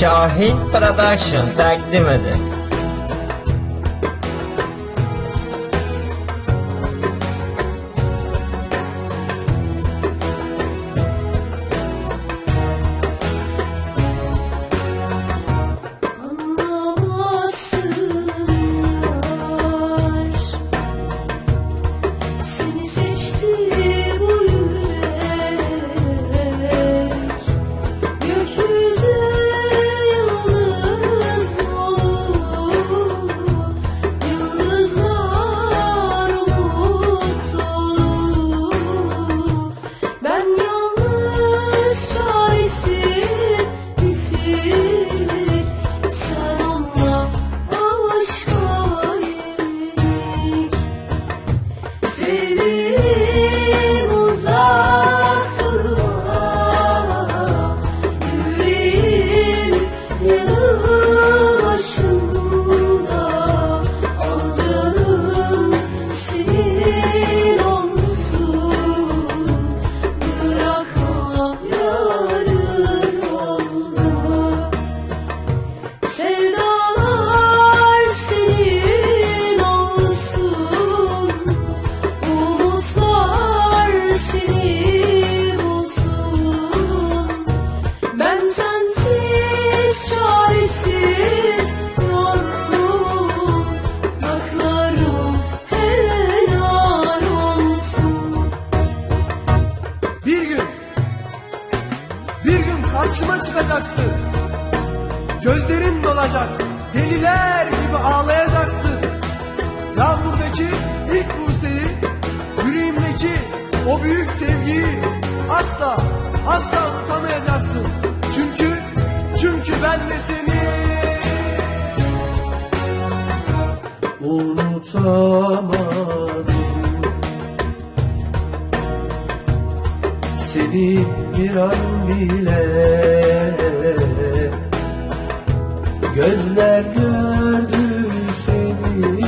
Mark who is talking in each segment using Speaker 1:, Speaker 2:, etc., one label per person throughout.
Speaker 1: Şahin Production takdim eder.
Speaker 2: Çıkacaksın. Gözlerin dolacak, deliler gibi ağlayacaksın. Yağmurdaki ilk buseyi, yüreğimdeki o büyük sevgiyi asla, asla unutamayacaksın. Çünkü, çünkü ben de seni
Speaker 3: unutamadım Seni bir an bile Gözler gördü seni.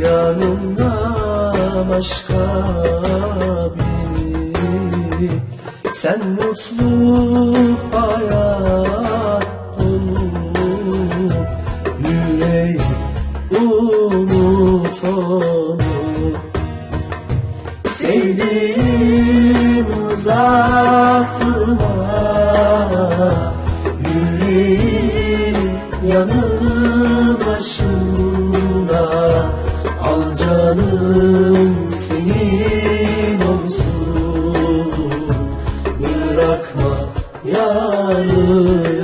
Speaker 3: Yanımda başka biri. Sen mutlu Canım senin olsun. Bırakma yarı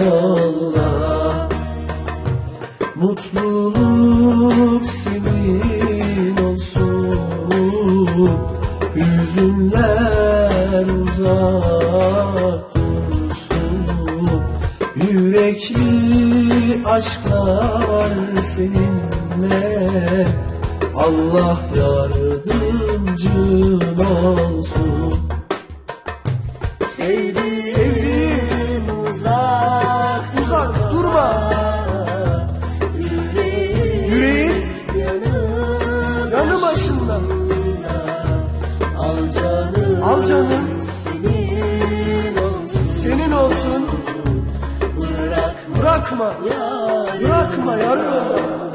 Speaker 3: yolda Mutluluk senin olsun. Hüzünler uzak dursun. Yürekli aşklar seninle Allah yardımcın olsun Sevdiğim uzak
Speaker 2: uzak durma. Yüreğin yanı başında.
Speaker 3: Al canım
Speaker 2: Al canım
Speaker 3: senin olsun
Speaker 2: senin olsun.
Speaker 3: Bırakma
Speaker 2: Bırakma, bırakma yarı yolda.